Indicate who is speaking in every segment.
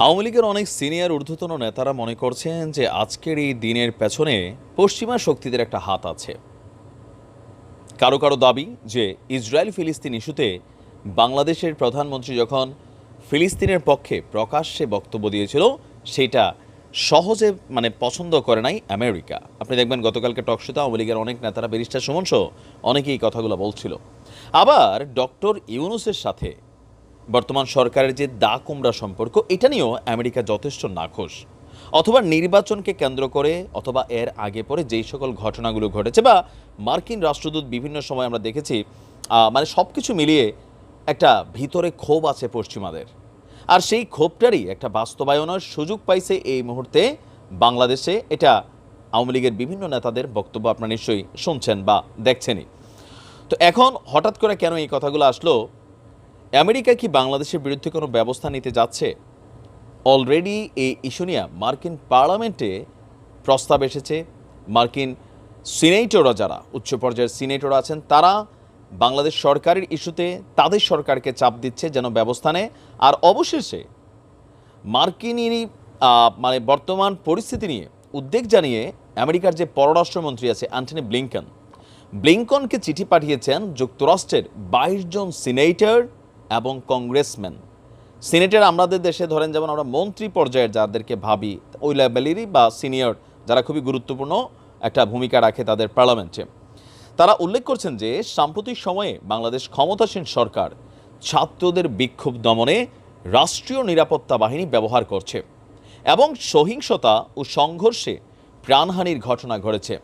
Speaker 1: আওয়ামী লীগের অনেক সিনিয়র ঊর্ধ্বতন নেতারা মনে করছেন যে আজকের এই দিনের পেছনে পশ্চিমা শক্তিদের একটা হাত আছে। কারও কারও দাবি যে ইসরায়েল ফিলিস্তিন ইস্যুতে বাংলাদেশের প্রধানমন্ত্রী যখন ফিলিস্তিনের পক্ষে প্রকাশ্যে বক্তব্য দিয়েছিল, সেটা সহজে মানে পছন্দ করে নাই আমেরিকা। আপনি দেখবেন গতকালকে টকশোতে আওয়ামী লীগের অনেক নেতারা, ব্যারিস্টার সুমন সহ অনেকেই কথাগুলো বলছিল। আবার ডক্টর ইউনুসের সাথে বর্তমান সরকারের যে দা কুমড়া সম্পর্ক, এটা নিয়েও আমেরিকা যথেষ্ট নাখোশ। অথবা নির্বাচনকে কেন্দ্র করে অথবা এর আগে পরে যেই সকল ঘটনাগুলো ঘটেছে বা মার্কিন রাষ্ট্রদূত বিভিন্ন সময় আমরা দেখেছি মানে সব কিছু মিলিয়ে একটা ভিতরে ক্ষোভ আছে পশ্চিমাদের। আর সেই ক্ষোভটারই একটা বাস্তবায়নের সুযোগ পাইছে এই মুহূর্তে বাংলাদেশে। এটা আওয়ামী লীগের বিভিন্ন নেতাদের বক্তব্য আপনারা নিশ্চয়ই শুনছেন বা দেখছেনই। তো এখন হঠাৎ করে কেন এই কথাগুলো আসলো? আমেরিকা কি বাংলাদেশের বিরুদ্ধে কোনো ব্যবস্থা নিতে যাচ্ছে? অলরেডি এই ইস্যু নিয়ে মার্কিন পার্লামেন্টে প্রস্তাব এসেছে। মার্কিন সিনেটররা যারা, উচ্চ পর্যায়ের সিনেটর আছেন, তারা বাংলাদেশ সরকারের ইস্যুতে তাদের সরকারকে চাপ দিচ্ছে যেন ব্যবস্থা নেয়। আর অবশেষে মার্কিনই মানে বর্তমান পরিস্থিতি নিয়ে উদ্বেগ জানিয়ে আমেরিকার যে পররাষ্ট্রমন্ত্রী আছে অ্যান্টনি ব্লিংকন, ব্লিংকনকে চিঠি পাঠিয়েছেন যুক্তরাষ্ট্রের বাইশ জন সিনেটর এবং কংগ্রেসম্যান। সিনেটের আমাদের দেশে ধরেন যেমন আমরা মন্ত্রী পর্যায়ের যাদেরকে ভাবি, ওই লেভেলেরই বা সিনিয়র যারা খুবই গুরুত্বপূর্ণ একটা ভূমিকা রাখে তাদের পার্লামেন্টে। তারা উল্লেখ করছেন যে, সাম্প্রতিক সময়ে বাংলাদেশ ক্ষমতাসীন সরকার ছাত্রদের বিক্ষোভ দমনে রাষ্ট্রীয় নিরাপত্তা বাহিনী ব্যবহার করছে এবং সহিংসতা ও সংঘর্ষে প্রাণহানির ঘটনা ঘটেছে।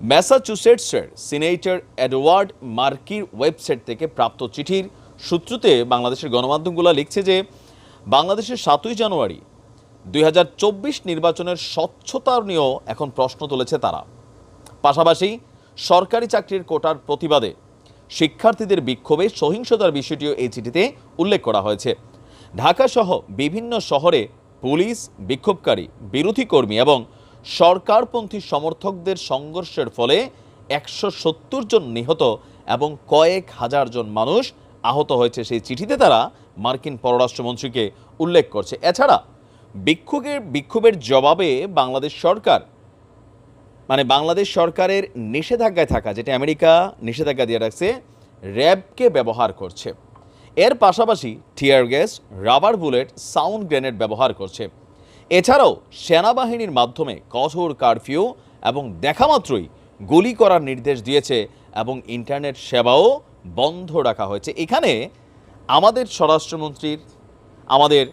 Speaker 1: ম্যাসাচুসেটসের সিনেটর এডওয়ার্ড মার্কির ওয়েবসাইট থেকে প্রাপ্ত চিঠির সূত্রতে বাংলাদেশের গণমাধ্যমগুলো লিখছে যে বাংলাদেশের সাতই জানুয়ারি দুই হাজার চব্বিশ নির্বাচনের স্বচ্ছতা নিয়েও এখন প্রশ্ন তুলেছে তারা। পাশাপাশি সরকারি চাকরির কোটার প্রতিবাদে শিক্ষার্থীদের বিক্ষোভে সহিংসতার বিষয়টিও এই চিঠিতে উল্লেখ করা হয়েছে। ঢাকাসহ বিভিন্ন শহরে পুলিশ, বিক্ষোভকারী, বিরোধী কর্মী এবং সরকারপন্থী সমর্থকদের সংঘর্ষের ফলে একশো সত্তর জন নিহত এবং কয়েক হাজার জন মানুষ আহত হয়েছে সেই চিঠিতে তারা মার্কিন পররাষ্ট্রমন্ত্রীকে উল্লেখ করছে। এছাড়া বিক্ষোভের বিক্ষোভের জবাবে বাংলাদেশ সরকার মানে বাংলাদেশ সরকারের নিষেধাজ্ঞায় থাকা, যেটা আমেরিকা নিষেধাজ্ঞা দিয়ে রাখছে, র্যাবকে ব্যবহার করছে। এর পাশাপাশি tear gas, rubber bullet, sound grenade ব্যবহার করছে। এছাড়াও সেনাবাহিনীর মাধ্যমে কঠোর কারফিউ এবং দেখামাত্রই গুলি করার নির্দেশ দিয়েছে এবং ইন্টারনেট সেবাও বন্ধ রাখা হয়েছে। এখানে আমাদের স্বরাষ্ট্রমন্ত্রীর, আমাদের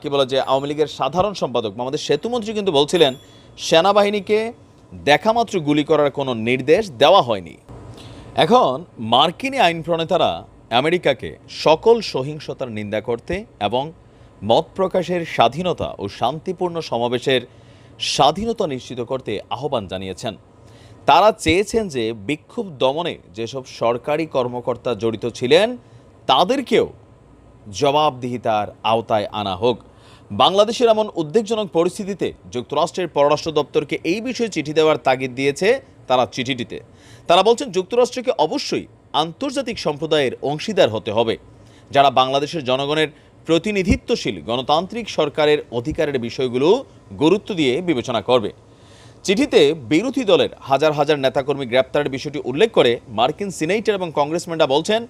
Speaker 1: কি বলে যে, আওয়ামী লীগের সাধারণ সম্পাদক, আমাদের সেতুমন্ত্রী কিন্তু বলছিলেন, সেনাবাহিনীকে দেখামাত্র গুলি করার কোনো নির্দেশ দেওয়া হয়নি। এখন মার্কিনী আইন প্রণেতারা আমেরিকাকে সকল সহিংসতার নিন্দা করতে এবং মত প্রকাশের স্বাধীনতা ও শান্তিপূর্ণ সমাবেশের স্বাধীনতা নিশ্চিত করতে আহ্বান জানিয়েছেন। তারা চেয়েছেন যে বিক্ষোভ দমনে যেসব সরকারি কর্মকর্তা জড়িত ছিলেন, তাদেরকেও জবাবদিহিতার আওতায় আনা হোক। বাংলাদেশের এমন উদ্বেগজনক পরিস্থিতিতে যুক্তরাষ্ট্রের পররাষ্ট্র দপ্তরকে এই বিষয়ে চিঠি দেওয়ার তাগিদ দিয়েছে তারা চিঠিটিতে। তারা বলছেন, যুক্তরাষ্ট্রকে অবশ্যই আন্তর্জাতিক সম্প্রদায়ের অংশীদার হতে হবে। যারা বাংলাদেশের জনগণের প্রতিনিধিত্বশীল গণতান্ত্রিক সরকারের অধিকারের বিষয়গুলো গুরুত্ব দিয়ে বিবেচনা করবে। চিঠিতে বিরোধী দলের হাজার হাজার নেতাকর্মী গ্রেপ্তারের বিষয়টি উল্লেখ করে মার্কিন সিনেটর এবং কংগ্রেসম্যানরা বলছেন,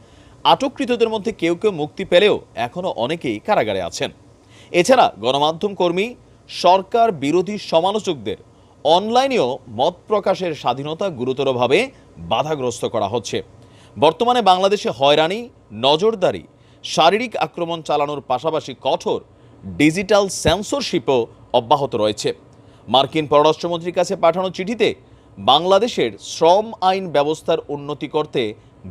Speaker 1: আটককৃতদের মধ্যে কেউ কেউ মুক্তি পেলেও এখনও অনেকেই কারাগারে আছেন। এছাড়া গণমাধ্যম কর্মী, সরকার বিরোধী সমালোচকদের অনলাইনেও মত প্রকাশের স্বাধীনতা গুরুতরভাবে বাধাগ্রস্ত করা হচ্ছে। বর্তমানে বাংলাদেশে হয়রানি, নজরদারি, শারীরিক আক্রমণ চালানোর পাশাপাশি কঠোর ডিজিটাল সেন্সরশিপও অব্যাহত রয়েছে। মার্কিন পররাষ্ট্রমন্ত্রীর কাছে পাঠানো চিঠিতে বাংলাদেশের শ্রম আইন ব্যবস্থার উন্নতি করতে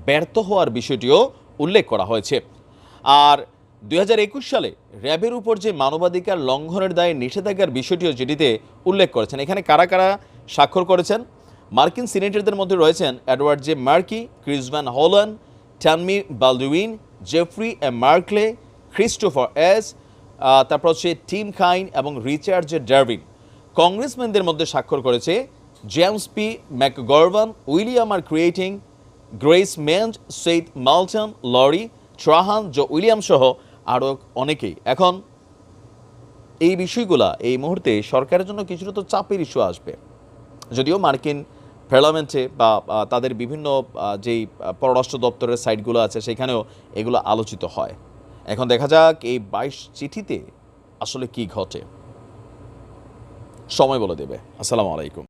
Speaker 1: ব্যর্থ হওয়ার বিষয়টিও উল্লেখ করা হয়েছে। আর দু হাজার একুশ সালে র্যাবের উপর যে মানবাধিকার লঙ্ঘনের দায়ে নিষেধাজ্ঞার বিষয়টিও চিঠিতে উল্লেখ করেছেন। এখানে কারা কারা স্বাক্ষর করেছেন? মার্কিন সিনেটরদের মধ্যে রয়েছেন Edward J Markey Chris Van Hollen Tammy Baldwin, Jeffrey A Merkley, Christopher S তারপর হচ্ছে টিম খাইন এবং রিচার্ড জে ডারবিন কংগ্রেসম্যানদের মধ্যে স্বাক্ষর করেছে James P McGovern, William R Keating, Grace Meng Seth Moulton, Lori Trahan, Joe William সহ আরও অনেকেই। এখন এই বিষয়গুলা এই মুহূর্তে সরকারের জন্য কিছুটা তো চাপের ইস্যু আসবে। যদিও মার্কিন পার্লামেন্টে বা তাদের বিভিন্ন যেই পররাষ্ট্র দপ্তরের সাইটগুলো আছে সেখানেও এগুলো আলোচিত হয়। এখন দেখা যাক এই বাইশ চিঠিতে আসলে কি ঘটে। সময় বলে দেবে। আসসালামু আলাইকুম।